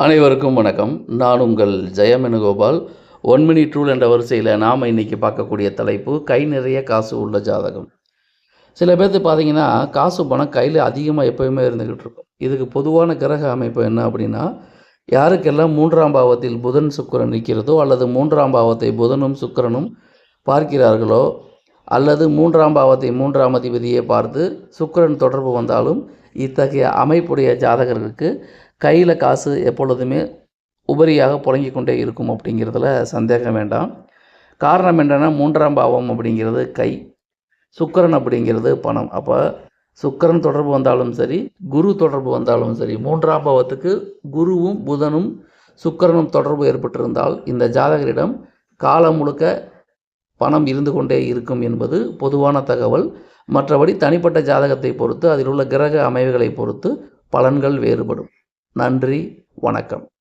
அனைவருக்கும் வணக்கம். நான் உங்கள் ஜெயமெனுகோபால். ஒன் மினிட் ரூல் என்ற வரிசையில் நாம் இன்றைக்கி பார்க்கக்கூடிய தலைப்பு கை நிறைய காசு உள்ள ஜாதகம். சில பேர்த்து பார்த்தீங்கன்னா காசு பணம் கையில் அதிகமாக எப்போயுமே இருந்துக்கிட்டு இருக்கும். இதுக்கு பொதுவான கிரக அமைப்பு என்ன அப்படின்னா யாருக்கெல்லாம் மூன்றாம் பாவத்தில் புதன் சுக்கரன் நிற்கிறதோ அல்லது மூன்றாம் பாவத்தை புதனும் சுக்கரனும் பார்க்கிறார்களோ அல்லது மூன்றாம் பாவத்தை மூன்றாம் அதிபதியை பார்த்து சுக்கிரன் தொடர்பு வந்தாலும் இத்தகைய அமைப்புடைய ஜாதகர்களுக்கு கையில் காசு எப்பொழுதுமே உபரியாக புழங்கி கொண்டே இருக்கும் அப்படிங்கிறதுல சந்தேகம் வேண்டாம். காரணம் என்னென்னா மூன்றாம் பாவம் அப்படிங்கிறது கை சுக்கரன் அப்படிங்கிறது பணம். அப்போ சுக்கிரன் தொடர்பு வந்தாலும் சரி குரு தொடர்பு வந்தாலும் சரி மூன்றாம் பாவத்துக்கு குருவும் புதனும் சுக்கிரனும் தொடர்பு ஏற்பட்டிருந்தால் இந்த ஜாதகரிடம் காலம் முழுக்க பணம் இருந்து கொண்டே இருக்கும் என்பது பொதுவான தகவல். மற்றபடி தனிப்பட்ட ஜாதகத்தை பொறுத்து அதில் உள்ள கிரக அமைவுகளை பொறுத்து பலன்கள் வேறுபடும். நன்றி வணக்கம்.